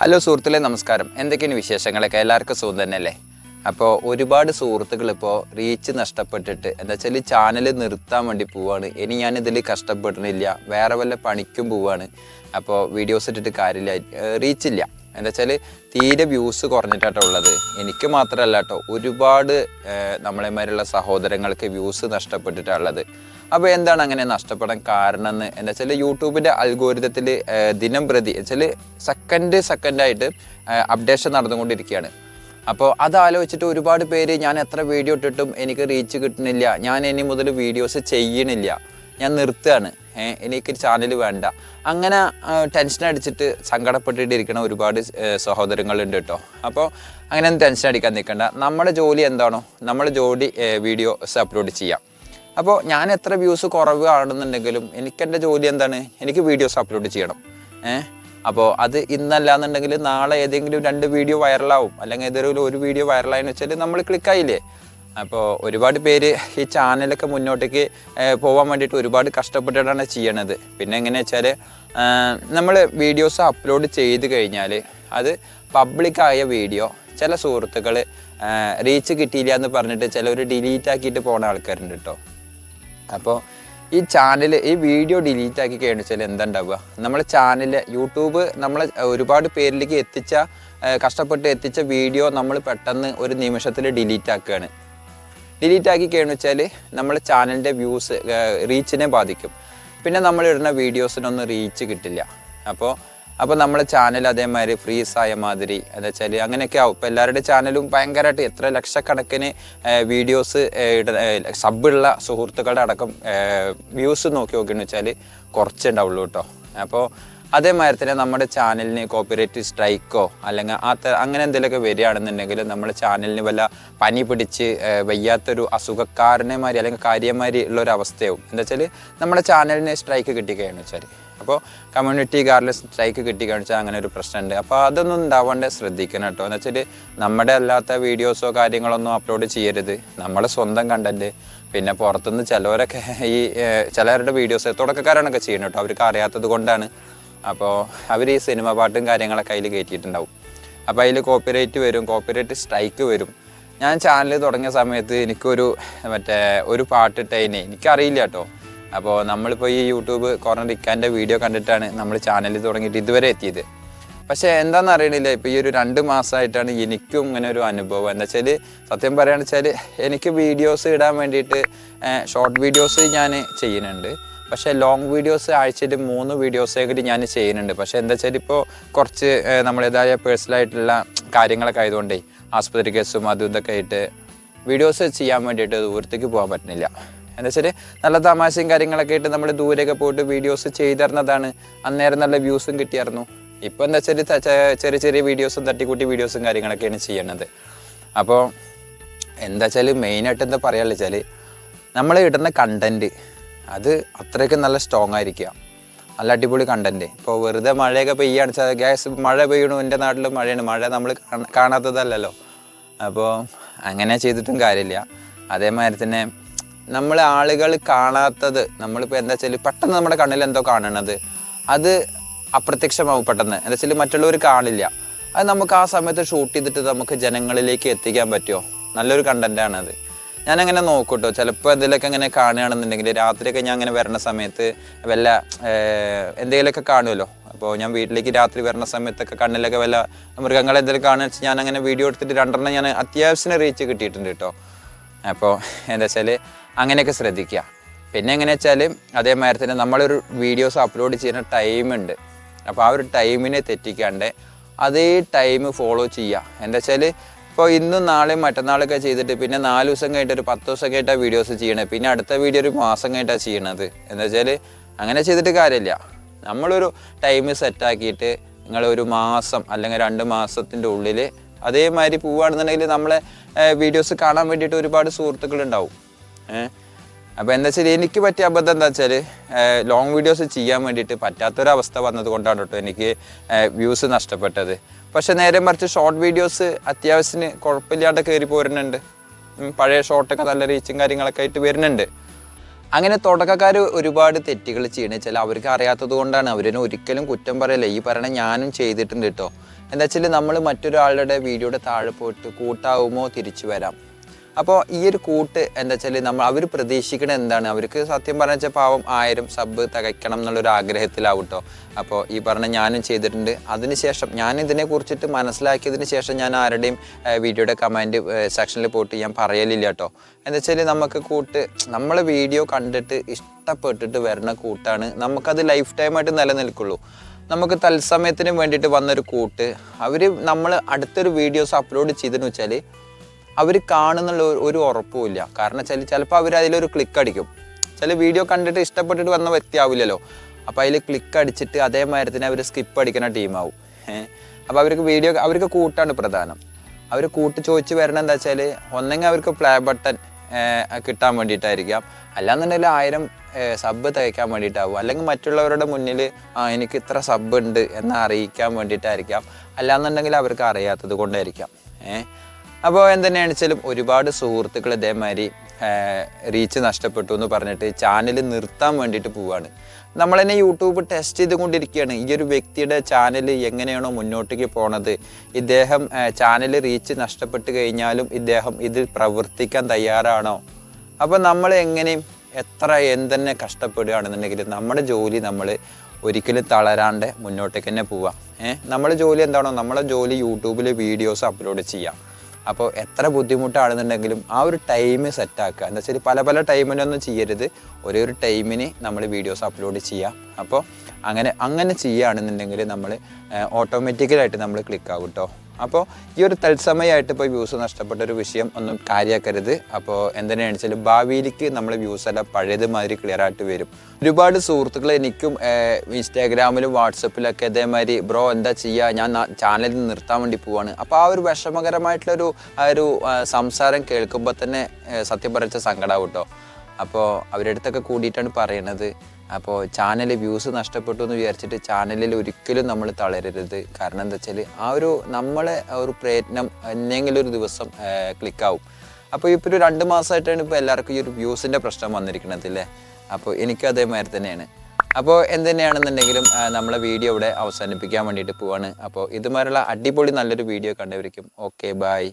Hello സുഹൃത്തുക്കളെ നമസ്കാരം. എന്തൊക്കെയാണ് വിശേഷങ്ങളൊക്കെ? എല്ലാവർക്കും സുഖം തന്നെയല്ലേ? അപ്പോൾ ഒരുപാട് സുഹൃത്തുക്കൾ ഇപ്പോൾ റീച്ച് നഷ്ടപ്പെട്ടിട്ട് എന്താ വെച്ചാൽ ചാനൽ നിർത്താൻ വേണ്ടി പോവാണ്. ഇനി ഞാൻ ഇതിൽ കഷ്ടപ്പെടുന്നില്ല. വേറെ വല്ല പണിക്കും പോവാണ്. അപ്പോൾ വീഡിയോസ് ഇട്ടിട്ട് കാര്യമില്ല. റീച്ചില്ല എന്താ വെച്ചാൽ തീരെ വ്യൂസ് കുറഞ്ഞിട്ടാട്ടോ ഉള്ളത്. എനിക്ക് മാത്രമല്ല കേട്ടോ ഒരുപാട് നമ്മളെമാരുള്ള സഹോദരങ്ങൾക്ക് വ്യൂസ് നഷ്ടപ്പെട്ടിട്ടുള്ളത് അപ്പോൾ എന്താണ് അങ്ങനെ നഷ്ടപ്പെടാൻ കാരണം എന്ന് എന്താ വെച്ചാൽ യൂട്യൂബിന്റെ അൽഗോരിതത്തിൽ ദിനം പ്രതി വെച്ചാൽ സെക്കൻഡ് സെക്കൻഡായിട്ട് അപ്ഡേഷൻ നടന്നുകൊണ്ടിരിക്കുകയാണ്. അപ്പോൾ അത് ആലോചിച്ചിട്ട് ഒരുപാട് പേര് ഞാൻ എത്ര വീഡിയോ ഇട്ടിട്ടും എനിക്ക് റീച്ച് കിട്ടുന്നില്ല. ഞാൻ ഇനി മുതൽ വീഡിയോസ് ചെയ്യണില്ല. ഞാൻ നിർത്തുകയാണ്. എനിക്ക് ചാനൽ വേണ്ട. അങ്ങനെ ടെൻഷൻ അടിച്ചിട്ട് സങ്കടപ്പെട്ടിട്ടിരിക്കണ ഒരുപാട് സഹോദരങ്ങളുണ്ട് കേട്ടോ അപ്പോൾ അങ്ങനെ ടെൻഷൻ അടിക്കാൻ നിൽക്കണ്ട. നമ്മുടെ ജോലി എന്താണോ നമ്മുടെ ജോലി വീഡിയോസ് അപ്ലോഡ് ചെയ്യാം. അപ്പോൾ ഞാൻ എത്ര വ്യൂസ് കുറവാണെന്നുണ്ടെങ്കിലും എനിക്ക് എന്റെ ജോലി എന്താണ്? എനിക്ക് വീഡിയോസ് അപ്ലോഡ് ചെയ്യണം. ഏഹ് അപ്പോൾ അത് ഇന്നല്ല എന്നുണ്ടെങ്കിൽ നാളെ ഏതെങ്കിലും രണ്ട് വീഡിയോ വൈറലാവും അല്ലെങ്കിൽ ഏതെങ്കിലും ഒരു വീഡിയോ വൈറലായെന്ന് വെച്ചാൽ നമ്മൾ ക്ലിക്കായില്ലേ അപ്പോൾ ഒരുപാട് പേര് ഈ ചാനലൊക്കെ മുന്നോട്ടേക്ക് പോകാൻ വേണ്ടിയിട്ട് ഒരുപാട് കഷ്ടപ്പെട്ടിട്ടാണ് ചെയ്യണത്. പിന്നെ എങ്ങനെയാ വെച്ചാൽ നമ്മൾ വീഡിയോസ് അപ്ലോഡ് ചെയ്ത് കഴിഞ്ഞാൽ അത് പബ്ലിക്കായ വീഡിയോ ചില സുഹൃത്തുക്കൾ റീച്ച് കിട്ടിയില്ല എന്ന് പറഞ്ഞിട്ട് ചിലർ ഡിലീറ്റ് ആക്കിയിട്ട് പോകുന്ന ആൾക്കാരുണ്ട് കേട്ടോ അപ്പോൾ ഈ ചാനൽ ഈ വീഡിയോ ഡിലീറ്റ് ആക്കി കഴിഞ്ഞാൽ എന്താ ഉണ്ടാവുക നമ്മളെ ചാനൽ യൂട്യൂബ് നമ്മളെ ഒരുപാട് പേരിലേക്ക് എത്തിച്ച കഷ്ടപ്പെട്ട് എത്തിച്ച വീഡിയോ നമ്മൾ പെട്ടെന്ന് ഒരു നിമിഷത്തിൽ ഡിലീറ്റ് ആക്കുകയാണ്. ഡിലീറ്റ് ആക്കി കഴിഞ്ഞു വെച്ചാൽ നമ്മളെ ചാനലിന്റെ വ്യൂസ് റീച്ചിനെ ബാധിക്കും. പിന്നെ നമ്മൾ ഇടുന്ന വീഡിയോസിനൊന്നും റീച്ച് കിട്ടില്ല. അപ്പോൾ അപ്പോൾ നമ്മുടെ ചാനൽ അതേമാതിരി ഫ്രീസ് ആയ മാതിരി എന്താ വെച്ചാൽ അങ്ങനെയൊക്കെ ആവും. ഇപ്പോൾ എല്ലാവരുടെ ചാനലും ഭയങ്കരമായിട്ട് എത്ര ലക്ഷക്കണക്കിന് വീഡിയോസ് സബുള്ള സുഹൃത്തുക്കളുടെ അടക്കം വ്യൂസ് നോക്കി നോക്കിയെന്ന് വെച്ചാൽ കുറച്ചുണ്ടാവുള്ളൂ കേട്ടോ. അപ്പോൾ അതേമാതിരി തന്നെ നമ്മുടെ ചാനലിന് കോപ്പിറൈറ്റ് സ്ട്രൈക്കോ അല്ലെങ്കിൽ ആ അങ്ങനെ എന്തെങ്കിലുമൊക്കെ വരികയാണെന്നുണ്ടെങ്കിൽ നമ്മുടെ ചാനലിന് വല്ല പനി പിടിച്ച് വയ്യാത്തൊരു അസുഖക്കാരനെ മാതിരി അല്ലെങ്കിൽ കാര്യമാതിരി ഉള്ളൊരു അവസ്ഥയാവും. എന്താ വെച്ചാൽ നമ്മുടെ ചാനലിന് സ്ട്രൈക്ക് കിട്ടിക്കഴിഞ്ഞു വെച്ചാൽ അപ്പോൾ കമ്മ്യൂണിറ്റി ഗാർഡിൽ സ്ട്രൈക്ക് കിട്ടി കിട്ടിക്കഴിച്ചാൽ അങ്ങനെ ഒരു പ്രശ്നമുണ്ട് അപ്പോൾ അതൊന്നും ഉണ്ടാവാണ്ട് ശ്രദ്ധിക്കണം കേട്ടോ എന്ന് വെച്ചാൽ നമ്മുടെ അല്ലാത്ത വീഡിയോസോ കാര്യങ്ങളൊന്നും അപ്ലോഡ് ചെയ്യരുത്. നമ്മുടെ സ്വന്തം കണ്ടന്റ് പിന്നെ പുറത്തുനിന്ന് ചിലവരൊക്കെ ഈ ചിലവരുടെ വീഡിയോസ് തുടക്കക്കാരാണൊക്കെ ചെയ്യുന്നത് കേട്ടോ അവർക്ക് അറിയാത്തത് കൊണ്ടാണ്. അപ്പോൾ അവർ ഈ സിനിമ പാട്ടും കാര്യങ്ങളൊക്കെ അതിൽ കയറ്റിയിട്ടുണ്ടാവും അപ്പോൾ അതിൽ കോപ്പിറൈറ്റ് വരും കോപ്പിറൈറ്റ് സ്ട്രൈക്ക് വരും. ഞാൻ ചാനൽ തുടങ്ങിയ സമയത്ത് എനിക്കൊരു മറ്റേ ഒരു പാട്ടിട്ടതിനെ എനിക്കറിയില്ല കേട്ടോ അപ്പോൾ നമ്മളിപ്പോൾ ഈ യൂട്യൂബ് കോർണർ ഇക്കാന്റെ വീഡിയോ കണ്ടിട്ടാണ് നമ്മൾ ചാനൽ തുടങ്ങിയിട്ട് ഇതുവരെ എത്തിയത്. പക്ഷേ എന്താണെന്ന് അറിയണില്ല ഇപ്പോൾ ഈ ഒരു രണ്ട് മാസമായിട്ടാണ് എനിക്കും ഇങ്ങനെ ഒരു അനുഭവം. എന്താ വെച്ചാൽ സത്യം പറയുകയാണെന്ന് വെച്ചാൽ എനിക്ക് വീഡിയോസ് ഇടാൻ വേണ്ടിയിട്ട് ഷോർട്ട് വീഡിയോസ് ഞാൻ ചെയ്യുന്നുണ്ട്. പക്ഷേ ലോങ് വീഡിയോസ് ആഴ്ചയിൽ മൂന്ന് വീഡിയോസെങ്കിലും ഞാൻ ചെയ്യുന്നുണ്ട്. പക്ഷേ എന്താ വെച്ചാൽ ഇപ്പോൾ കുറച്ച് നമ്മളേതായ പേഴ്സണലായിട്ടുള്ള കാര്യങ്ങളൊക്കെ ആയതുകൊണ്ടേ ആസ്പത്രി കേസും അതും ഇതൊക്കെ ആയിട്ട് വീഡിയോസ് ചെയ്യാൻ വേണ്ടിയിട്ട് ദൂരത്തേക്ക് പോകാൻ പറ്റുന്നില്ല എന്താ വെച്ചാൽ നല്ല തമാശയും കാര്യങ്ങളൊക്കെ ആയിട്ട് നമ്മൾ ദൂരെയൊക്കെ പോയിട്ട് വീഡിയോസ് ചെയ്തിരുന്നതാണ്. അന്നേരം നല്ല വ്യൂസും കിട്ടിയായിരുന്നു. ഇപ്പോൾ എന്താ വെച്ചാൽ ചെറിയ ചെറിയ വീഡിയോസും തട്ടിക്കൂട്ടി വീഡിയോസും കാര്യങ്ങളൊക്കെയാണ് ചെയ്യണത്. അപ്പോൾ എന്താ വെച്ചാൽ മെയിനായിട്ട് എന്താ പറയാന്ന് വെച്ചാൽ നമ്മൾ ഇടുന്ന കണ്ടന്റ് അത് അത്രയ്ക്ക് നല്ല സ്ട്രോങ് ആയിരിക്കുക. നല്ല അടിപൊളി കണ്ടന്റ് ഇപ്പോൾ വെറുതെ മഴയൊക്കെ പെയ്യാണ് ഗ്യാസ് മഴ പെയ്യണു എന്റെ നാട്ടിൽ മഴയാണ്. മഴ നമ്മൾ കാണാത്തതല്ലല്ലോ. അപ്പോൾ അങ്ങനെ ചെയ്തിട്ടും കാര്യമില്ല. അതേമാതിരി തന്നെ നമ്മൾ ആളുകൾ കാണാത്തത് നമ്മളിപ്പോൾ എന്താ വെച്ചാൽ പെട്ടെന്ന് നമ്മുടെ കണ്ണിൽ എന്തോ കാണണത് അത് അപ്രത്യക്ഷമാവും പെട്ടെന്ന്. എന്താ വെച്ചാൽ മറ്റുള്ളവർ കാണില്ല. അത് നമുക്ക് ആ സമയത്ത് ഷൂട്ട് ചെയ്തിട്ട് നമുക്ക് ജനങ്ങളിലേക്ക് എത്തിക്കാൻ പറ്റുമോ? നല്ലൊരു കണ്ടന്റാണ് അത്. അങ്ങനെ നോക്കൂട്ടോ. ചിലപ്പോൾ എന്തെങ്കിലുമൊക്കെ അങ്ങനെ കാണുകയാണെന്നുണ്ടെങ്കിൽ രാത്രിയൊക്കെ ഞാൻ അങ്ങനെ വരുന്ന സമയത്ത് വല്ല എന്തെങ്കിലുമൊക്കെ കാണുമല്ലോ. അപ്പോൾ ഞാൻ വീട്ടിലേക്ക് രാത്രി വരുന്ന സമയത്തൊക്കെ കണ്ണിലൊക്കെ വല്ല മൃഗങ്ങളെ എന്തെങ്കിലും കാണുക വെച്ചാൽ ഞാൻ അങ്ങനെ വീഡിയോ എടുത്തിട്ട് രണ്ടെണ്ണം ഞാൻ അത്യാവശ്യം റീച്ച് കിട്ടിയിട്ടുണ്ട് കേട്ടോ. അപ്പോൾ എന്താ വെച്ചാൽ അങ്ങനെയൊക്കെ ശ്രദ്ധിക്കുക. പിന്നെ എങ്ങനെ വെച്ചാൽ അതേമാതിരി തന്നെ നമ്മളൊരു വീഡിയോസ് അപ്ലോഡ് ചെയ്യുന്ന ടൈമുണ്ട് അപ്പോൾ ആ ഒരു ടൈമിനെ തെറ്റിക്കാണ്ട് അതേ ടൈം ഫോളോ ചെയ്യുക. എന്താ വെച്ചാൽ ഇപ്പോൾ ഇന്നും നാളെയും മറ്റന്നാളൊക്കെ ചെയ്തിട്ട് പിന്നെ നാല് ദിവസം കഴിഞ്ഞിട്ട് ഒരു പത്ത് ദിവസം കഴിഞ്ഞിട്ടാണ് വീഡിയോസ് ചെയ്യണത് പിന്നെ അടുത്ത വീഡിയോ ഒരു മാസം കഴിഞ്ഞിട്ടാണ് ചെയ്യണത്. എന്താ വെച്ചാൽ അങ്ങനെ ചെയ്തിട്ട് കാര്യമില്ല. നമ്മളൊരു ടൈം സെറ്റാക്കിയിട്ട് നിങ്ങൾ ഒരു മാസം അല്ലെങ്കിൽ രണ്ട് മാസത്തിന്റെ ഉള്ളിൽ അതേമാതിരി പോവുകയാണെന്നുണ്ടെങ്കിൽ നമ്മളെ വീഡിയോസ് കാണാൻ വേണ്ടിയിട്ട് ഒരുപാട് സുഹൃത്തുക്കളുണ്ടാവും. അപ്പോൾ എന്താ വെച്ചാൽ എനിക്ക് പറ്റിയ അബദ്ധം എന്താ വെച്ചാൽ ലോങ് വീഡിയോസ് ചെയ്യാൻ വേണ്ടിയിട്ട് പറ്റാത്തൊരവസ്ഥ വന്നത് കൊണ്ടാണ് കേട്ടോ എനിക്ക് വ്യൂസ് നഷ്ടപ്പെട്ടത്. പക്ഷെ നേരെ മറിച്ച് ഷോർട്ട് വീഡിയോസ് അത്യാവശ്യത്തിന് കുഴപ്പമില്ലാണ്ട് കയറി പോരുന്നുണ്ട്. പഴയ ഷോർട്ടൊക്കെ നല്ല റീച്ചും കാര്യങ്ങളൊക്കെ ആയിട്ട് വരുന്നുണ്ട്. അങ്ങനെ തുടക്കക്കാർ ഒരുപാട് തെറ്റുകൾ ചെയ്യണ വെച്ചാൽ അവർക്ക് അറിയാത്തത് കൊണ്ടാണ്. അവരിനെ ഒരിക്കലും കുറ്റം പറയല്ല. ഈ പറയണ ഞാനും ചെയ്തിട്ടുണ്ട് കേട്ടോ. എന്താ വെച്ചാൽ നമ്മൾ മറ്റൊരാളുടെ വീഡിയോയുടെ താഴെ പോയിട്ട് കൂട്ടാവുമോ തിരിച്ചു വരാം. അപ്പോൾ ഈ ഒരു കൂട്ട് എന്താ വെച്ചാൽ നമ്മൾ അവർ പ്രതീക്ഷിക്കുന്നത് എന്താണ്? അവർക്ക് സത്യം പറഞ്ഞ വെച്ചാൽ പാവം ആയിരം സബ് തികയ്ക്കണം എന്നുള്ളൊരു ആഗ്രഹത്തിലാവട്ടോ അപ്പോൾ ഈ പറഞ്ഞ ഞാനും ചെയ്തിട്ടുണ്ട്. അതിനുശേഷം ഞാൻ ഇതിനെ കുറിച്ചിട്ട് മനസ്സിലാക്കിയതിന് ശേഷം ഞാൻ ആരുടെയും വീഡിയോയുടെ കമന്റ് സെക്ഷനിൽ പോയിട്ട് ഞാൻ പറയലില്ല കേട്ടോ എന്താ വെച്ചാൽ നമുക്ക് കൂട്ട് നമ്മൾ വീഡിയോ കണ്ടിട്ട് ഇഷ്ടപ്പെട്ടിട്ട് വരുന്ന കൂട്ടാണ് നമുക്കത് ലൈഫ് ടൈമായിട്ട് നിലനിൽക്കുള്ളൂ. നമുക്ക് തത്സമയത്തിന് വേണ്ടിയിട്ട് വന്നൊരു കൂട്ട്. അവർ നമ്മൾ അടുത്തൊരു വീഡിയോസ് അപ്ലോഡ് ചെയ്തെന്ന് വെച്ചാൽ അവർ കാണുന്നുള്ള ഒരു- ഉറപ്പുമില്ല. കാരണം വെച്ചാൽ ചിലപ്പോൾ അവർ അതിലൊരു ക്ലിക്ക് അടിക്കും. ചില വീഡിയോ കണ്ടിട്ട് ഇഷ്ടപ്പെട്ടിട്ട് വന്ന വ്യക്തി ആവില്ലല്ലോ അപ്പോൾ അതിൽ ക്ലിക്ക് അടിച്ചിട്ട് അതേ തന്നെ അവർ സ്കിപ്പ് അടിക്കുന്ന ടീമാവും അപ്പോൾ അവർക്ക് വീഡിയോ അവർക്ക് കൂട്ടാണ് പ്രധാനം. അവർ കൂട്ട് ചോദിച്ച് വരണം എന്താ വെച്ചാൽ ഒന്നെങ്കിൽ അവർക്ക് പ്ലേ ബട്ടൺ കിട്ടാൻ വേണ്ടിയിട്ടായിരിക്കാം. അല്ലാന്നുണ്ടെങ്കിൽ ആയിരം സബ് തികയ്ക്കാൻ വേണ്ടിയിട്ടാവും. അല്ലെങ്കിൽ മറ്റുള്ളവരുടെ മുന്നിൽ ആ എനിക്ക് ഇത്ര സബ് ഉണ്ട് എന്ന് അറിയിക്കാൻ വേണ്ടിയിട്ടായിരിക്കാം. അല്ലാന്നുണ്ടെങ്കിൽ അവർക്ക് അറിയാത്തത് കൊണ്ടായിരിക്കാം. ഏഹ് അപ്പോൾ എന്തെന്നെയാണ് വെച്ചാലും ഒരുപാട് സുഹൃത്തുക്കൾ ഇതേമാതിരി റീച്ച് നഷ്ടപ്പെട്ടു എന്ന് പറഞ്ഞിട്ട് ചാനൽ നിർത്താൻ വേണ്ടിയിട്ട് പോവാണ്. നമ്മൾ തന്നെ യൂട്യൂബ് ടെസ്റ്റ് ചെയ്തുകൊണ്ടിരിക്കുകയാണ്. ഈ ഒരു വ്യക്തിയുടെ ചാനൽ എങ്ങനെയാണോ മുന്നോട്ടേക്ക് പോണത് ഇദ്ദേഹം ചാനൽ റീച്ച് നഷ്ടപ്പെട്ട് കഴിഞ്ഞാലും ഇദ്ദേഹം ഇതിൽ പ്രവർത്തിക്കാൻ തയ്യാറാണോ? അപ്പോൾ നമ്മൾ എങ്ങനെയും എത്ര എന്തെന്നെ കഷ്ടപ്പെടുകയാണെന്നുണ്ടെങ്കിൽ നമ്മുടെ ജോലി നമ്മൾ ഒരിക്കലും തളരാണ്ട് മുന്നോട്ടേക്ക് തന്നെ പോവാം. ഏഹ് നമ്മുടെ ജോലി എന്താണോ നമ്മളെ ജോലി യൂട്യൂബിൽ വീഡിയോസ് അപ്ലോഡ് ചെയ്യാം. അപ്പോൾ എത്ര ബുദ്ധിമുട്ടാണെന്നുണ്ടെങ്കിലും ആ ഒരു ടൈം സെറ്റാക്കുക എന്താ വെച്ചാൽ പല പല ടൈമിലൊന്നും ചെയ്യരുത്. ഒരേ ഒരു ടൈമിന് നമ്മൾ വീഡിയോസ് അപ്ലോഡ് ചെയ്യാം. അപ്പോൾ അങ്ങനെ അങ്ങനെ ചെയ്യുകയാണെന്നുണ്ടെങ്കിൽ നമ്മൾ ഓട്ടോമാറ്റിക്കലായിട്ട് നമ്മൾ ക്ലിക്കാവും കേട്ടോ അപ്പോൾ ഈ ഒരു തത്സമയമായിട്ട് ഇപ്പോൾ വ്യൂസ് നഷ്ടപ്പെട്ട ഒരു വിഷയം ഒന്നും കാര്യമാക്കരുത് അപ്പോൾ എന്തിനാണെന്ന് വെച്ചാൽ ഭാവിയിലേക്ക് നമ്മൾ വ്യൂസ് എല്ലാം പഴയതുമാതിരി ക്ലിയർ ആയിട്ട് വരും. ഒരുപാട് സുഹൃത്തുക്കൾ എനിക്കും ഇൻസ്റ്റാഗ്രാമിലും വാട്സപ്പിലൊക്കെ ഇതേമാതിരി ബ്രോ എന്താ ചെയ്യുക ഞാൻ ചാനലിൽ നിർത്താൻ വേണ്ടി പോവാണ്. അപ്പോൾ ആ ഒരു വിഷമകരമായിട്ടുള്ളൊരു ആ ഒരു സംസാരം കേൾക്കുമ്പോൾ തന്നെ സത്യം പറച്ച സങ്കടമാവും കേട്ടോ അപ്പോൾ അവരുടെ അടുത്തൊക്കെ കൂടിയിട്ടാണ് പറയണത്. അപ്പോൾ ചാനൽ വ്യൂസ് നഷ്ടപ്പെട്ടു എന്ന് വിചാരിച്ചിട്ട് ചാനലിൽ ഒരിക്കലും നമ്മൾ തളരരുത്. കാരണം എന്താ വെച്ചാൽ ആ ഒരു നമ്മളെ ഒരു പ്രയത്നം എന്തെങ്കിലും ഒരു ദിവസം ക്ലിക്കാവും അപ്പോൾ ഇപ്പോൾ ഒരു രണ്ട് മാസമായിട്ടാണ് ഇപ്പോൾ എല്ലാവർക്കും ഈ ഒരു വ്യൂസിന്റെ പ്രശ്നം വന്നിരിക്കുന്നത് അല്ലേ അപ്പോൾ എനിക്കും അതേമാതിരി തന്നെയാണ്. അപ്പോൾ എന്തുതന്നെയാണെന്നുണ്ടെങ്കിലും തന്നെയാണെന്നുണ്ടെങ്കിലും നമ്മളെ വീഡിയോ ഇവിടെ അവസാനിപ്പിക്കാൻ വേണ്ടിയിട്ട് പോവാണ്. അപ്പോൾ ഇതുമാതിരിയുള്ള അടിപൊളി നല്ലൊരു വീഡിയോ കണ്ടവരിക്കും. Okay bye